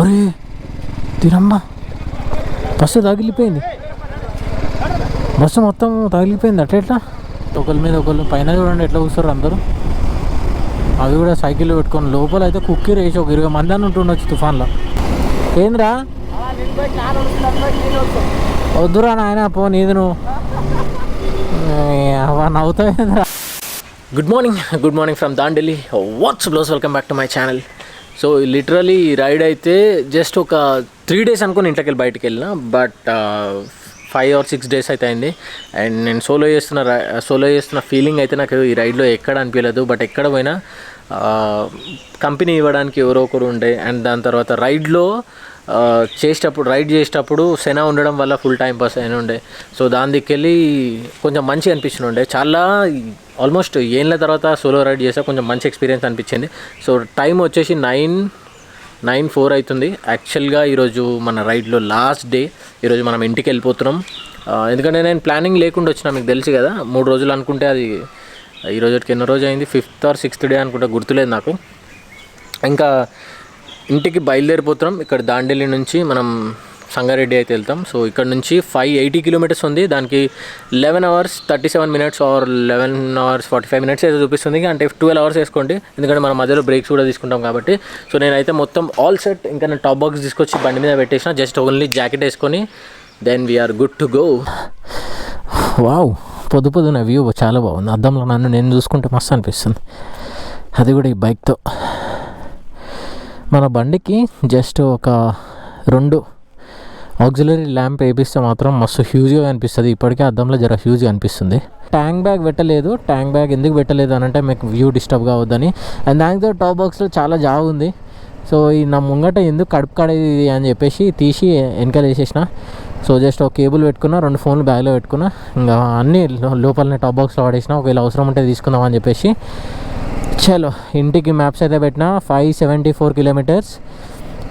అరే తినమ్మా bus తగిలిపోయింది. Bus మొత్తం తగిలిపోయింది. అట్లా ఎట్లా? ఒకరి మీద ఒకళ్ళు పైన చూడండి ఎట్లా కూర్చోరు అందరూ. అవి కూడా సైకిల్ పెట్టుకొని లోపల అయితే కుక్కీ వేసి ఒక ఇరవై మంది అని ఉంటుండొచ్చు తుఫాన్లో. ఏంద్రా? వద్దురా నాయన పో నీది నువ్వు. నవ్వుతావేంద్రా? Good morning good morning from Dandeli what's blows welcome back to my channel so literally ride అయితే జస్ట్ ఒక త్రీ డేస్ అనుకుని ఇంట్లోకి వెళ్ళి బయటికి వెళ్ళిన but five uh, or six days అయితే అయింది. అండ్ నేను సోలో చేస్తున్న సోలో చేస్తున్న ఫీలింగ్ అయితే నాకు ఈ రైడ్లో ఎక్కడ అనిపించలేదు బట్ ఎక్కడ పోయినా uh, కంపెనీ ఇవ్వడానికి ఎవరో ఒకరు ఉండే అండ్ దాని తర్వాత రైడ్లో uh, చేసేటప్పుడు రైడ్ చేసేటప్పుడు సెనా ఉండడం వల్ల ఫుల్ టైం పాస్ అయిన ఉండే. సో దాని దిక్కెళ్ళి కొంచెం మంచిగా అనిపించిన ఉండే. చాలా ఆల్మోస్ట్ ఏళ్ళ తర్వాత సోలో రైడ్ చేసా కొంచెం మంచి ఎక్స్పీరియన్స్ అనిపించింది. సో టైం వచ్చేసి నైన్ నైన్ ఫోర్ అవుతుంది యాక్చువల్గా ఈరోజు మన రైడ్లో లాస్ట్ డే ఈరోజు మనం ఇంటికి వెళ్ళిపోతున్నాం. ఎందుకంటే నేను ప్లానింగ్ లేకుండా వచ్చిన మీకు తెలుసు కదా మూడు రోజులు అనుకుంటే అది ఈ రోజుకి ఎన్నో రోజు అయింది ఫిఫ్త్ ఆర్ సిక్స్త్ డే అనుకుంటే గుర్తులేదు నాకు. ఇంకా ఇంటికి బయలుదేరిపోతున్నాం. ఇక్కడ దాండేలి నుంచి మనం సంగారెడ్డి అయితే వెళ్తాం. సో ఇక్కడ నుంచి ఫైవ్ ఎయిటీ కిలోమీటర్స్ ఉంది. దానికి eleven hours thirty seven minutes or eleven hours forty five minutes అయితే చూపిస్తుంది. అంటే ట్వెల్వ్ అవర్స్ వేసుకోండి. ఎందుకంటే మనం మధ్యలో బ్రేక్స్ కూడా తీసుకుంటాం కాబట్టి. సో నేనైతే మొత్తం ఆల్ సెట్ ఇంకా నేను టాప్ బాక్స్ తీసుకొచ్చి బండి మీద పెట్టేసిన. జస్ట్ ఓన్లీ జాకెట్ వేసుకొని then we are good to go wow పొద్దు పొద్దున వ్యూ చాలా బాగుంది. అద్దంలో నన్ను నేను చూసుకుంటే మస్తు అనిపిస్తుంది. అది కూడా ఈ బైక్తో మన బండికి జస్ట్ ఒక రెండు ఆక్సిలరీ ల్యాంప్ వేపిస్తే మాత్రం మస్తు హ్యూజ్గా అనిపిస్తుంది. ఇప్పటికే అద్దంలో జర హ్యూజ్గా అనిపిస్తుంది. ట్యాంక్ బ్యాగ్ పెట్టలేదు. ట్యాంక్ బ్యాగ్ ఎందుకు పెట్టలేదు అని అంటే మీకు వ్యూ డిస్టర్బ్ కావద్దని. అండ్ దానితో టాప్ బాక్స్లో చాలా జాగ్ ఉంది. సో ఈ నా ముంగట ఎందుకు కడుపు కడేది అని చెప్పేసి తీసి వెనకాల వేసేసిన. సో జస్ట్ ఒక కేబుల్ పెట్టుకున్నా రెండు ఫోన్లు బ్యాగ్లో పెట్టుకున్నా. ఇంకా అన్నీ లోపలనే టాప్ బాక్స్లో పడేసిన. ఒకవేళ అవసరం ఉంటే తీసుకుందాం అని చెప్పేసి. చలో ఇంటికి మ్యాప్స్ అయితే పెట్టిన five seventy four kilometres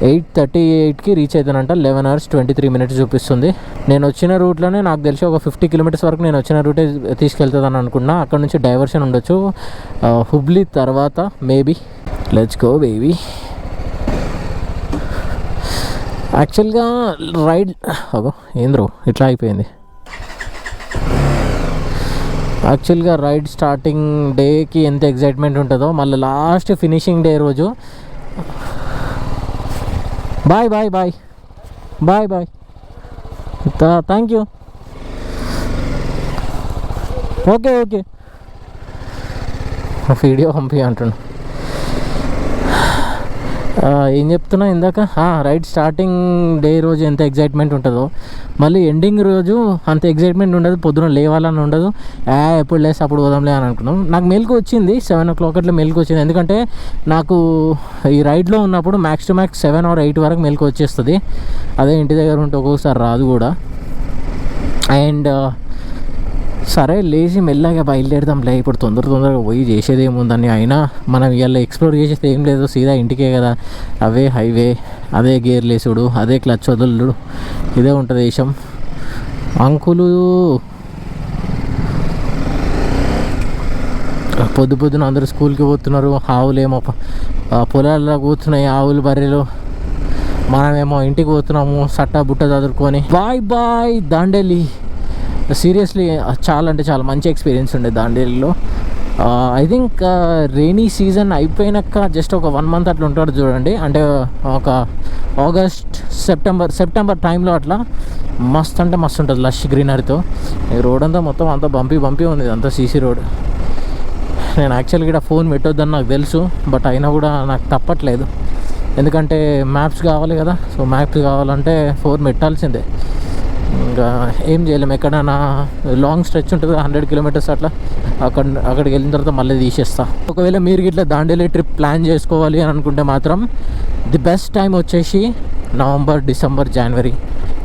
eight thirty ఎయిట్కి reach అవుతానంట eleven hours twenty three minutes చూపిస్తుంది. నేను వచ్చిన రూట్లోనే నాకు తెలిసి ఒక ఫిఫ్టీ కిలోమీటర్స్ వరకు నేను వచ్చిన రూటే తీసుకెళ్తుందని అనుకున్నా. అక్కడ నుంచి డైవర్షన్ ఉండొచ్చు. హుబ్లీ తర్వాత మేబీ లెట్స్ గో బేబీ యాక్చువల్గా రైడ్ అగో ఏంద్రో ఇట్లా అయిపోయింది. యాక్చువల్గా రైడ్ స్టార్టింగ్ డేకి ఎంత ఎగ్జైట్మెంట్ ఉంటుందో మళ్ళీ లాస్ట్ ఫినిషింగ్ డే రోజు. Bye bye bye bye bye thank you okay okay video పంపి అంటున్నా ఆ, ఏం చెప్తున్నా ఇందాక? రైడ్ స్టార్టింగ్ డే రోజు ఎంత ఎగ్జైట్మెంట్ ఉంటుందో. మళ్ళీ ఎండింగ్ రోజు అంత ఎగ్జైట్మెంట్ ఉండదు పొద్దున లేవాలని ఉండదు. ఎప్పుడు లేస్తే అప్పుడు పోదాంలే అని అనుకున్నాం. నాకు మెలకు వచ్చింది సెవెన్ ఓ క్లాక్ అట్లా మెలకు వచ్చింది. ఎందుకంటే నాకు ఈ రైడ్లో ఉన్నప్పుడు max to max seven or eight వరకు మెలకు వచ్చేస్తుంది. అదే ఇంటి దగ్గర ఉంటే ఒక్కొక్కసారి రాదు కూడా. అండ్ సరే లేచి మెల్లగా బయలుదేరదాంలే ఇప్పుడు తొందర తొందరగా పోయి చేసేది ఏముందని అయినా? మనం ఇవాళ ఎక్స్ప్లోర్ చేసేది ఏం లేదు. సీదా ఇంటికే కదా. అవే హైవే అదే గేర్ లేసుడు అదే క్లచ్ వదులుడు ఇదే ఉంటుంది దేశం. అంకులు పొద్దు పొద్దున అందరూ స్కూల్కి పోతున్నారు. ఆవులేమో పొలాల్లో కూర్చున్నాయి ఆవులు బర్రెలు. మనమేమో ఇంటికి పోతున్నాము సట్టా బుట్ట చదువుకొని. Bye bye Dandeli. సీరియస్లీ చాలా అంటే చాలా మంచి ఎక్స్పీరియన్స్ ఉండే దాండేలిలో. ఐ థింక్ రెయినీ సీజన్ అయిపోయినాక జస్ట్ ఒక వన్ మంత్ అట్లా ఉంటాడు చూడండి. అంటే ఒక ఆగస్ట్ సెప్టెంబర్ సెప్టెంబర్ టైంలో అట్లా మస్త్ అంటే మస్తు ఉంటుంది లష్ గ్రీనరీతో. ఈ రోడ్ అంతా మొత్తం అంతా బంపి బంపి ఉంది అంతా సీసీ రోడ్. నేను యాక్చువల్గా ఇక్కడ ఫోన్ పెట్టొద్దని నాకు తెలుసు బట్ అయినా కూడా నాకు తప్పట్లేదు. ఎందుకంటే మ్యాప్స్ కావాలి కదా సో మ్యాప్స్ కావాలంటే ఫోన్ పెట్టాల్సిందే. ఇంకా ఏం చేయలేము ఎక్కడైనా లాంగ్ స్ట్రెచ్ ఉంటుంది హండ్రెడ్ కిలోమీటర్స్ అట్లా అక్కడ అక్కడికి వెళ్ళిన తర్వాత మళ్ళీ తీసేస్తా. ఒకవేళ మీరు ఇట్లా దాండేలి ట్రిప్ ప్లాన్ చేసుకోవాలి అని అనుకుంటే మాత్రం ది బెస్ట్ టైం వచ్చేసి నవంబర్ డిసెంబర్ జనవరి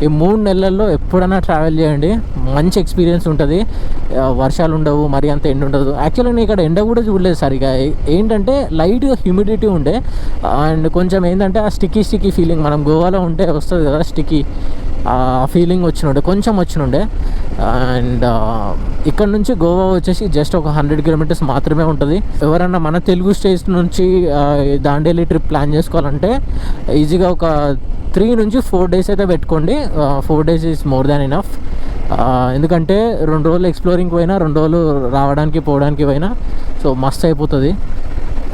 ఈ మూడు నెలల్లో ఎప్పుడైనా ట్రావెల్ చేయండి. మంచి ఎక్స్పీరియన్స్ ఉంటుంది. వర్షాలు ఉండవు మరి అంత ఎండ ఉండదు. యాక్చువల్గా నేను ఇక్కడ ఎండ కూడా చూడలేదు సరిగా. ఏంటంటే లైట్గా హ్యూమిడిటీ ఉండే. అండ్ కొంచెం ఏంటంటే ఆ స్టిక్కీ స్టిక్కీ ఫీలింగ్ మనం గోవాలో ఉంటే వస్తుంది కదా స్టిక్కీ ఫీలింగ్ వచ్చినుండే కొంచెం వచ్చినుండే. అండ్ ఇక్కడ నుంచి గోవా వచ్చేసి జస్ట్ ఒక హండ్రెడ్ కిలోమీటర్స్ మాత్రమే ఉంటుంది. ఎవరన్నా మన తెలుగు స్టేట్స్ నుంచి దాండేలి ట్రిప్ ప్లాన్ చేసుకోవాలంటే ఈజీగా ఒక త్రీ నుంచి ఫోర్ డేస్ అయితే పెట్టుకోండి. Four days is more than enough ఎందుకంటే రెండు రోజులు ఎక్స్ప్లోరింగ్ పోయినా రెండు రోజులు రావడానికి పోవడానికి పోయినా సో మస్త్ అయిపోతుంది.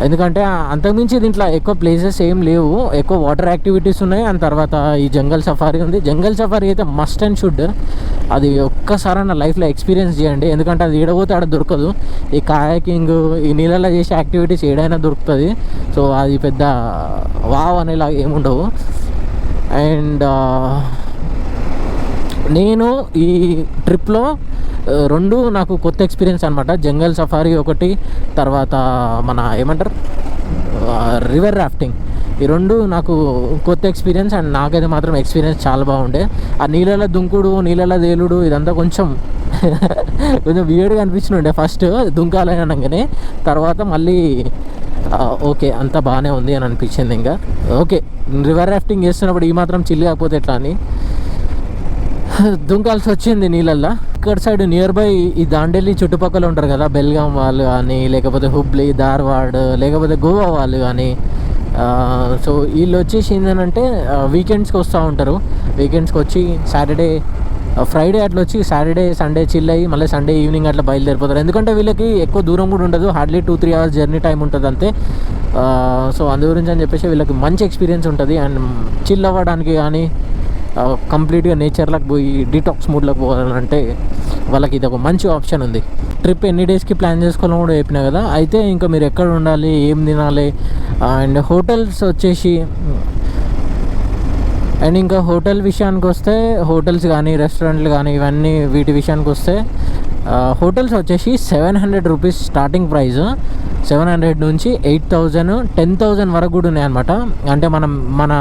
ఎందుకంటే అంతకుమించి దీంట్లో ఎక్కువ ప్లేసెస్ ఏం లేవు. ఎక్కువ వాటర్ యాక్టివిటీస్ ఉన్నాయి. అండ్ తర్వాత ఈ జంగల్ సఫారీ ఉంది. జంగల్ సఫారీ అయితే మస్ట్ అండ్ షుడ్ అది ఒక్కసారి నా లైఫ్లో ఎక్స్పీరియన్స్ చేయండి. ఎందుకంటే అది ఏడబోతే ఆడ దొరకదు. ఈ కాయకింగ్ ఈ నీళ్ళలో చేసే యాక్టివిటీస్ ఏడైనా దొరుకుతుంది. సో అది పెద్ద వావ్ అనేలా ఏముండవు అండ్ నేను ఈ ట్రిప్లో రెండు నాకు కొత్త ఎక్స్పీరియన్స్ అనమాట జంగల్ సఫారీ ఒకటి తర్వాత మన ఏమంటారు? రివర్ రాఫ్టింగ్ ఈ రెండు నాకు కొత్త ఎక్స్పీరియన్స్ అండ్ నాకైతే మాత్రం ఎక్స్పీరియన్స్ చాలా బాగుండే. ఆ నీళ్ళలో దుంకుడు నీళ్ళలో తేలుడు ఇదంతా కొంచెం కొంచెం వియర్డ్గా అనిపించినుండే ఫస్ట్ దుంకాలని అనగానే తర్వాత మళ్ళీ ఓకే అంత బాగానే ఉంది అని అనిపించింది ఇంకా. ఓకే రివర్ రాఫ్టింగ్ చేస్తున్నప్పుడు ఈ మాత్రం చిల్లి కాకపోతే ఎట్లా అని? దుంకాల్సి వచ్చింది నీళ్ళల్లో. ఇక్కడ సైడ్ నియర్ బై ఈ దాండేలి చుట్టుపక్కల ఉంటారు కదా బెల్గాం వాళ్ళు కానీ లేకపోతే హుబ్లీ ధార్వాడ్ లేకపోతే గోవా వాళ్ళు కానీ సో వీళ్ళు వచ్చేసి ఏంటంటే వీకెండ్స్కి వస్తూ ఉంటారు. వీకెండ్స్కి వచ్చి సాటర్డే ఫ్రైడే అట్లా వచ్చి సాటర్డే సండే చిల్ అయ్యి మళ్ళీ సండే ఈవినింగ్ అట్లా బయలుదేరిపోతారు. ఎందుకంటే వీళ్ళకి ఎక్కువ దూరం కూడా ఉండదు. Hardly two three hours journey time ఉంటుంది అంతే. సో అందు గురించి అని చెప్పేసి వీళ్ళకి మంచి ఎక్స్పీరియన్స్ ఉంటుంది. అండ్ చిల్ అవ్వడానికి కానీ కంప్లీట్గా నేచర్లోకి పోయి డిటాక్స్ మూడ్లోకి పోవాలంటే వాళ్ళకి ఇది ఒక మంచి ఆప్షన్ ఉంది. ట్రిప్ ఎన్ని డేస్కి ప్లాన్ చేసుకోవాలని కూడా చెప్పినా కదా అయితే ఇంకా మీరు ఎక్కడ ఉండాలి ఏం తినాలి అండ్ హోటల్స్ వచ్చేసి అండ్ ఇంకా హోటల్ విషయానికి వస్తే హోటల్స్ కానీ రెస్టారెంట్లు కానీ ఇవన్నీ వీటి విషయానికి వస్తే హోటల్స్ వచ్చేసి seven hundred rupees starting price. Seven hundred నుంచి ఎయిట్ థౌజండ్ టెన్ థౌజండ్ వరకు కూడా ఉన్నాయన్నమాట అంటే మనం మన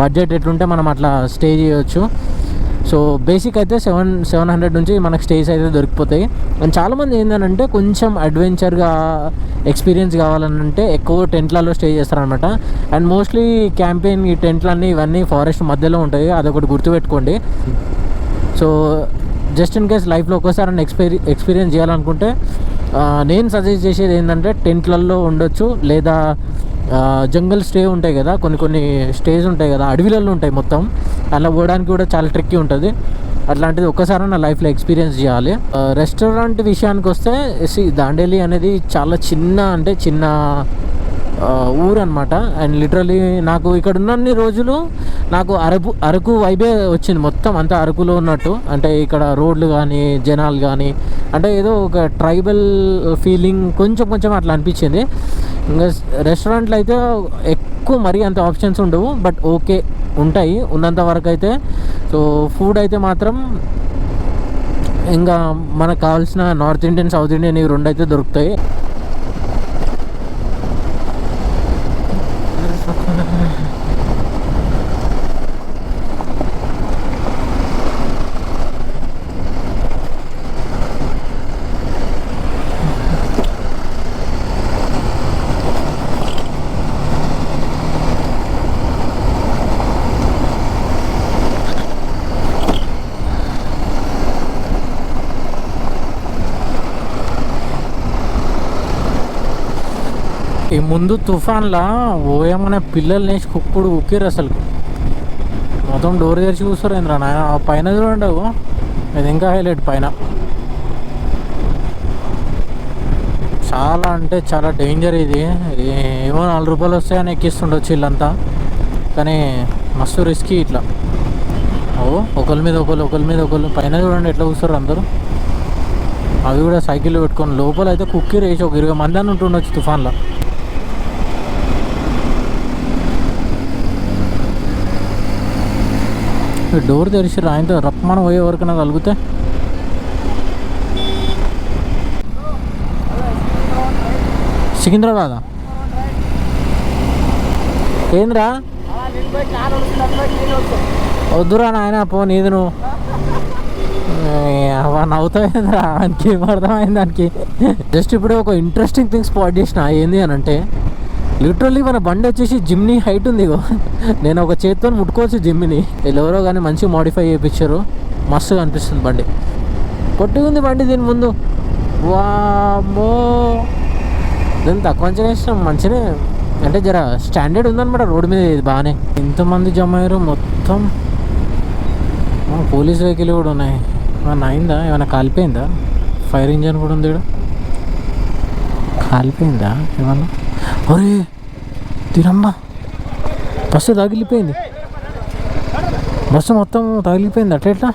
బడ్జెట్ ఎట్లుంటే మనం అట్లా స్టే చేయొచ్చు. సో బేసిక్ అయితే సెవెన్ సెవెన్ హండ్రెడ్ నుంచి మనకు స్టేస్ అయితే దొరికిపోతాయి. అండ్ చాలామంది ఏంటంటే కొంచెం అడ్వెంచర్గా ఎక్స్పీరియన్స్ కావాలనంటే ఎక్కువ టెంట్లలో స్టే చేస్తారనమాట అండ్ మోస్ట్లీ క్యాంపెయిన్ ఈ టెంట్లన్నీ ఇవన్నీ ఫారెస్ట్ మధ్యలో ఉంటాయి. అదొకటి గుర్తుపెట్టుకోండి. సో జస్ట్ ఇన్ కేస్ లైఫ్లో ఒక్కసారి ఎక్స్పీరి ఎక్స్పీరియన్స్ చేయాలనుకుంటే నేను సజెస్ట్ చేసేది ఏంటంటే టెంట్లలో ఉండొచ్చు లేదా జంగల్ స్టే ఉంటాయి కదా కొన్ని కొన్ని స్టేస్ ఉంటాయి కదా అడవిలలో ఉంటాయి మొత్తం. అలా పోవడానికి కూడా చాలా ట్రిక్కీ ఉంటుంది. అట్లాంటిది ఒక్కసారి నా లైఫ్లో ఎక్స్పీరియన్స్ చేయాలి. రెస్టారెంట్ విషయానికి వస్తే దాండేలి అనేది చాలా చిన్న అంటే చిన్న ఊరు అనమాట అండ్ లిటరలీ నాకు ఇక్కడ ఉన్నన్ని రోజులు నాకు అరకు అరకు వైబే వచ్చింది మొత్తం అంతా అరకులో ఉన్నట్టు. అంటే ఇక్కడ రోడ్లు కానీ జనాలు కానీ అంటే ఏదో ఒక ట్రైబల్ ఫీలింగ్ కొంచెం కొంచెం అట్లా అనిపించింది. ఇంకా రెస్టారెంట్లు అయితే ఎక్కువ మరీ అంత ఆప్షన్స్ ఉండవు బట్ ఓకే ఉంటాయి ఉన్నంత వరకు అయితే. సో ఫుడ్ అయితే మాత్రం ఇంకా మనకు కావాల్సిన నార్త్ ఇండియన్ సౌత్ ఇండియన్ ఇవి రెండు అయితే దొరుకుతాయి. ముందు తుఫాన్లా ఓయమనే పిల్లలు నేసి కుప్పుడు ఉక్కిరు అసలు. మొత్తం డోర్ తెరిచి కూర్చోరు ఏంద్రా నాయన? పైన చూడండి ఇది ఇంకా హైలైట్ పైన. చాలా అంటే చాలా డేంజర్ ఇది. ఏమో నాలుగు రూపాయలు వస్తాయని ఎక్కిస్తుండొచ్చు వీళ్ళంతా. కానీ మస్తు రిస్కీ ఇట్లా. ఓ ఒకరి మీద ఒకరు ఒకరి మీద ఒకరు పైన చూడండి ఎట్లా కూర్చోరు అందరూ. అవి కూడా సైకిల్ పెట్టుకొని లోపల అయితే కుక్కీ రేసి ఒక ఇరవై మంది అని ఉంటుండొచ్చు తుఫాన్లో. డోర్ తెరిచి ఆయనతో రప్పమని పోయే వరకు నాకు కలిగితే? సికింద్రాబాదా? ఏంద్రా? వద్దురా నాయన పో నీది నువ్వు. నవ్వుతాయిందిరా దానికి ఏం అర్థమైంది దానికి? జస్ట్ ఇప్పుడు ఒక ఇంట్రెస్టింగ్ థింగ్ స్పాట్ చేసిన ఏంది అని అంటే లిటరల్లీ మన బండి వచ్చేసి జిమ్ని హైట్ ఉంది నేను ఒక చేతితో ముట్టుకోవచ్చు జిమ్ని. ఎవరో కానీ మంచిగా మాడిఫై చేయించారు మస్తుగా అనిపిస్తుంది బండి. పొట్టిగా ఉంది బండి దీని ముందు. వామో దీన్ని తక్కువ అంచనా ఇష్టం మంచిగా అంటే జర స్టాండర్డ్ ఉందన్నమాట రోడ్డు మీద ఇది బాగానే. ఎంతమంది జమ అయ్యారు మొత్తం. పోలీస్ వెహికల్ కూడా ఉన్నాయి. ఏమన్నా అయిందా? ఏమైనా కాలిపోయిందా? ఫైర్ ఇంజన్ కూడా ఉంది కాలిపోయిందా? ఏమన్నా? అరే తినమ్మా బస్సు తగిలిపోయింది బస్సు మొత్తం తగిలిపోయింది అట్ట ఎట్లా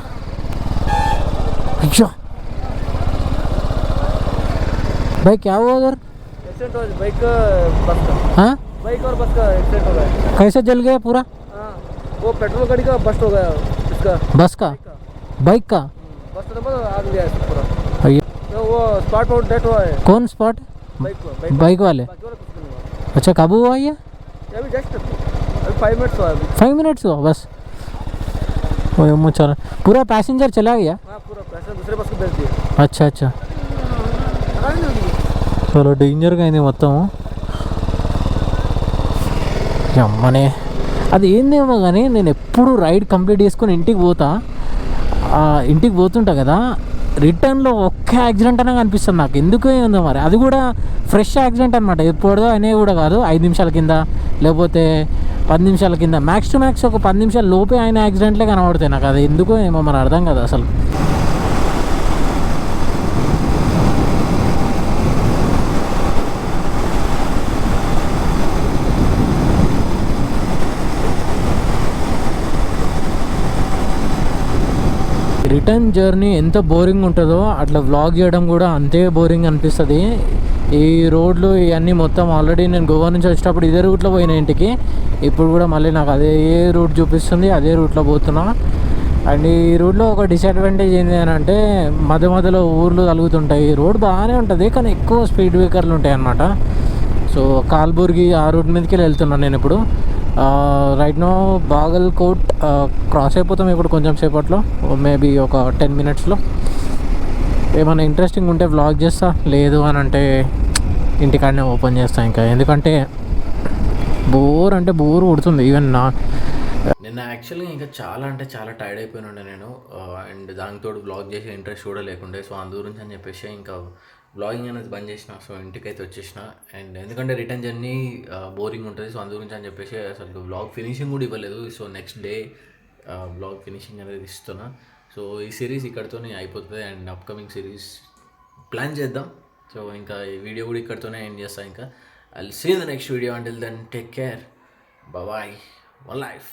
అయ్యో क्या हुआ उधर? कैसे जल गया पूरा? हाँ, वो पेट्रोल गाड़ी का बस्ट हो गया इसका बस का? बाइक का। हम्म, बस तो मतलब आग गया पूरा। तो वो स्पॉट पर हुआ है। कौन स्पॉट बाइक बाइक वाले। अच्छा कब हुआ ये ये अभी जस्ट अभी फाइव मिनट्स हुआ अभी फाइव मिनट्स हुआ बस ओ अम्मो चला पूरा पैसेंजर चला गया हाँ पूरा पैसा दूसरे बस को भेज दिया अच्छा अच्छा पता नहीं उनकी। చాలా డేంజర్గా అయింది మొత్తం అమ్మనే అది ఏందేమో కానీ నేను ఎప్పుడు రైడ్ కంప్లీట్ చేసుకొని ఇంటికి పోతా ఆ, ఇంటికి పోతుంటా కదా రిటర్న్లో ఒక్క యాక్సిడెంట్ అనే కనిపిస్తుంది నాకు. ఎందుకు ఉందో మరి? అది కూడా ఫ్రెష్ యాక్సిడెంట్ అనమాట ఎప్పుడో అనేవి కూడా కాదు. ఐదు నిమిషాల కింద లేకపోతే పది నిమిషాల కింద. మ్యాక్స్ టు మ్యాక్స్ ఒక పది నిమిషాల లోపే ఆయన యాక్సిడెంట్లే కనబడతాయి నాకు. అది ఎందుకో ఏమో మరి అర్థం కదా అసలు. రిటర్న్ జర్నీ ఎంత బోరింగ్ ఉంటుందో అట్లా వ్లాగ్ చేయడం కూడా అంతే బోరింగ్ అనిపిస్తుంది. ఈ రోడ్లు ఇవన్నీ మొత్తం ఆల్రెడీ నేను గోవా నుంచి వచ్చేటప్పుడు ఇదే రూట్లో పోయిన ఇంటికి. ఇప్పుడు కూడా మళ్ళీ నాకు అదే రూట్ చూపిస్తుంది అదే రూట్లో పోతున్నా. అండ్ ఈ రోడ్లో ఒక డిసడ్వాంటేజ్ ఏంటి అని అంటే మధ్య మధ్యలో ఊర్లు తలుగుతుంటాయి. ఈ రోడ్ బాగానే ఉంటుంది కానీ ఎక్కువ స్పీడ్ బ్రేకర్లు ఉంటాయి అన్నమాట సో కాల్బుర్గి ఆ రూట్ మీదకి వెళ్ళి వెళ్తున్నాను నేను ఇప్పుడు. Right now Bagalkot cross అయిపోతాం ఇప్పుడు కొంచెం సేపట్లో మేబీ ఒక టెన్ మినిట్స్లో ఏమైనా ఇంట్రెస్టింగ్ ఉంటే వ్లాగ్ చేస్తా లేదు అని అంటే ఇంటికాడనే ఓపెన్ చేస్తా ఇంకా. ఎందుకంటే బోర్ అంటే బోర్ కొడుతుంది ఈవెన్ నా నిన్న యాక్చువల్గా ఇంకా చాలా అంటే చాలా టైర్డ్ అయిపోయినాండే నేను అండ్ దానితో బ్లాగ్ చేసే ఇంట్రెస్ట్ కూడా లేకుండే. సో అందు గురించి అని చెప్పేసి ఇంకా బ్లాగింగ్ అనేది బంద్ చేసిన సో ఇంటికైతే వచ్చేసిన. అండ్ ఎందుకంటే రిటర్న్ జర్నీ బోరింగ్ ఉంటుంది. సో అందు గురించి అని చెప్పేసి అసలు బ్లాగ్ ఫినిషింగ్ కూడా ఇవ్వలేదు. So next day blog finishing అనేది ఇస్తున్నా. సో ఈ సిరీస్ ఇక్కడితోనే అయిపోతుంది. అండ్ అప్కమింగ్ సిరీస్ ప్లాన్ చేద్దాం. సో ఇంకా ఈ వీడియో కూడా ఇక్కడితోనే ఎండ్ చేస్తాను ఇంకా. I see the next video until then take care bye one life